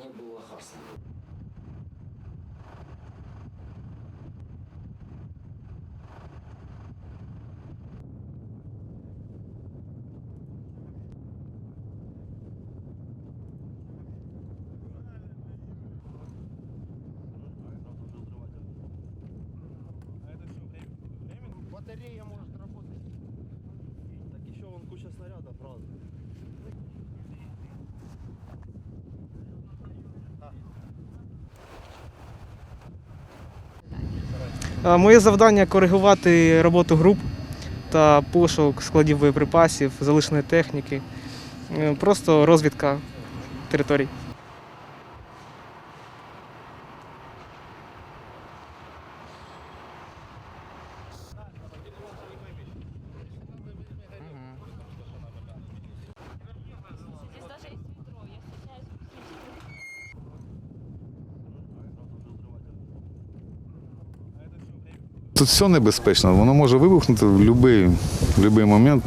не было хаса. Батарея может работать. Так еще вон куча снарядов разных. Моє завдання коригувати роботу груп та пошук складів боєприпасів, залишеної техніки, Е, просто розвідка територій. Тут все небезпечно, воно може вибухнути в будь-який, момент,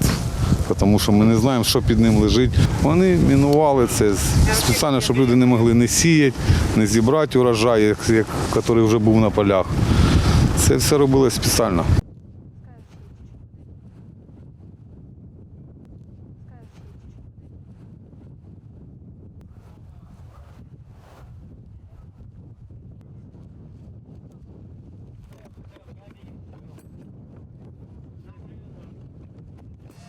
тому що ми не знаємо, що під ним лежить. Вони мінували це спеціально, щоб люди не могли не сіяти, не зібрати урожай, як, як, який вже був на полях. Це все робилось спеціально.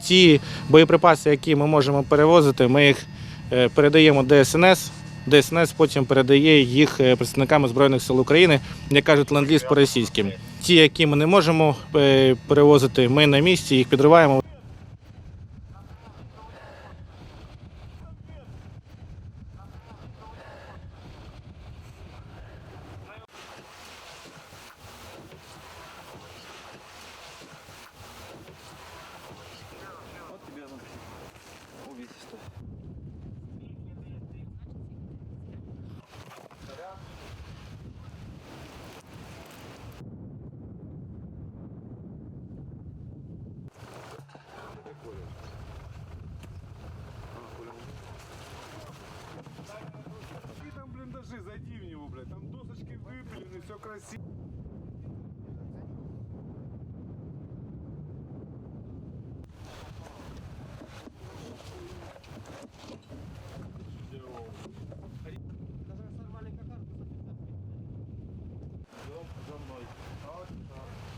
Ті боєприпаси, які ми можемо перевозити, ми їх е, передаємо ДСНС. ДСНС потім передає їх е, представникам Збройних сил України, як кажуть, ленд-ліз по-російськи. Ті, які ми не можемо е, перевозити, ми на місці їх підриваємо. все красиво. Идем за мной. Так, так.